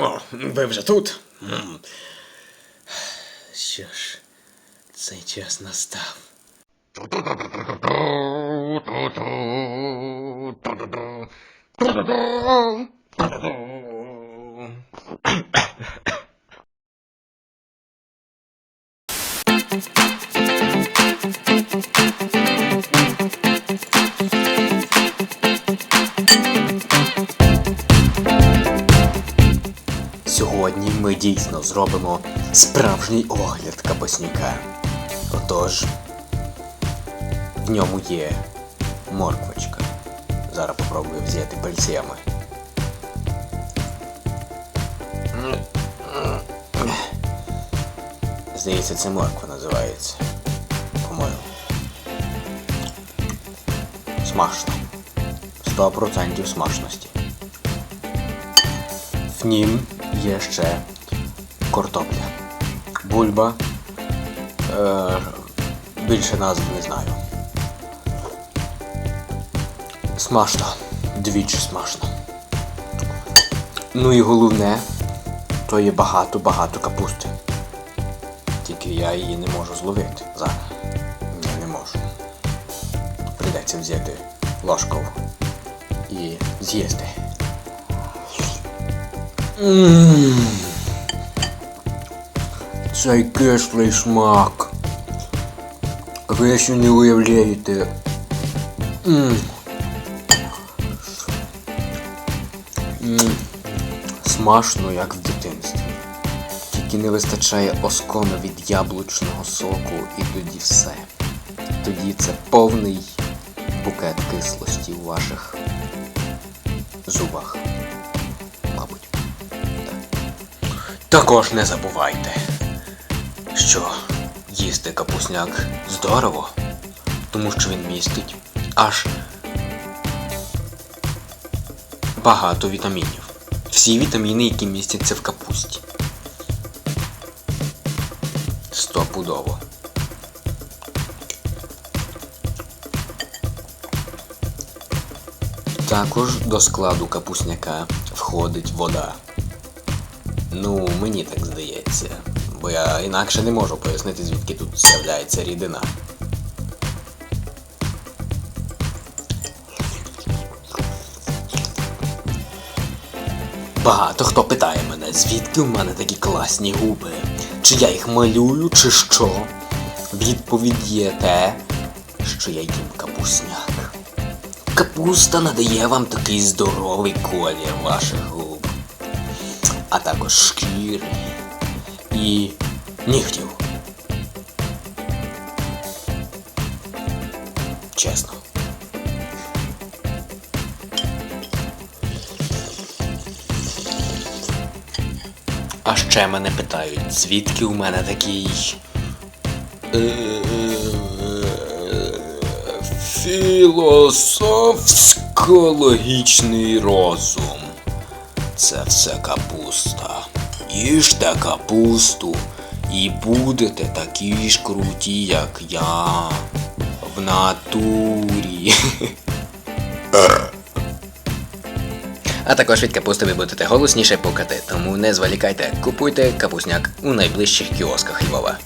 О, ви вже тут? Що ж, цей час настав. Сьогодні ми дійсно зробимо справжній огляд капусняка. Отож, в ньому є морквочка. Зараз попробую взяти пальцями. Здається, це морква називається. По-моєму. Смачно. 100% смачності. В нім є ще картопля. Бульба. Е, більше назв не знаю. Смачно. Двічі смачно. Ну і головне, то є багато-багато капусти. Тільки я її не можу зловити зараз. Я не можу. Прийдеться взяти ложку і з'їсти. Цей кислий смак. Ви ще не уявляєте. Ммм. Як в дитинстві. Тільки не вистачає оскону від яблучного соку і тоді все. Тоді це повний букет кислості у ваших зубах. Також не забувайте, що їсти капусняк здорово, тому що він містить аж багато вітамінів. Всі вітаміни, які містяться в капусті. Стопудово. Також до складу капусняка входить вода. Ну, мені так здається, бо я інакше не можу пояснити, звідки тут з'являється рідина. Багато хто питає мене, звідки в мене такі класні губи? Чи я їх малюю, чи що? Відповідь є те, що я їм капусняк. Капуста надає вам такий здоровий колір ваших губ, а також шкіри і нігтів. Чесно. А ще мене питають, звідки у мене такий. е, Філософсько-логічний розум. Це все капуста. Їжте капусту і будете такі ж круті, як я. В натурі. А також від капусти ви будете голосніше пукати, тому не зволікайте, купуйте капусняк у найближчих кіосках Львова.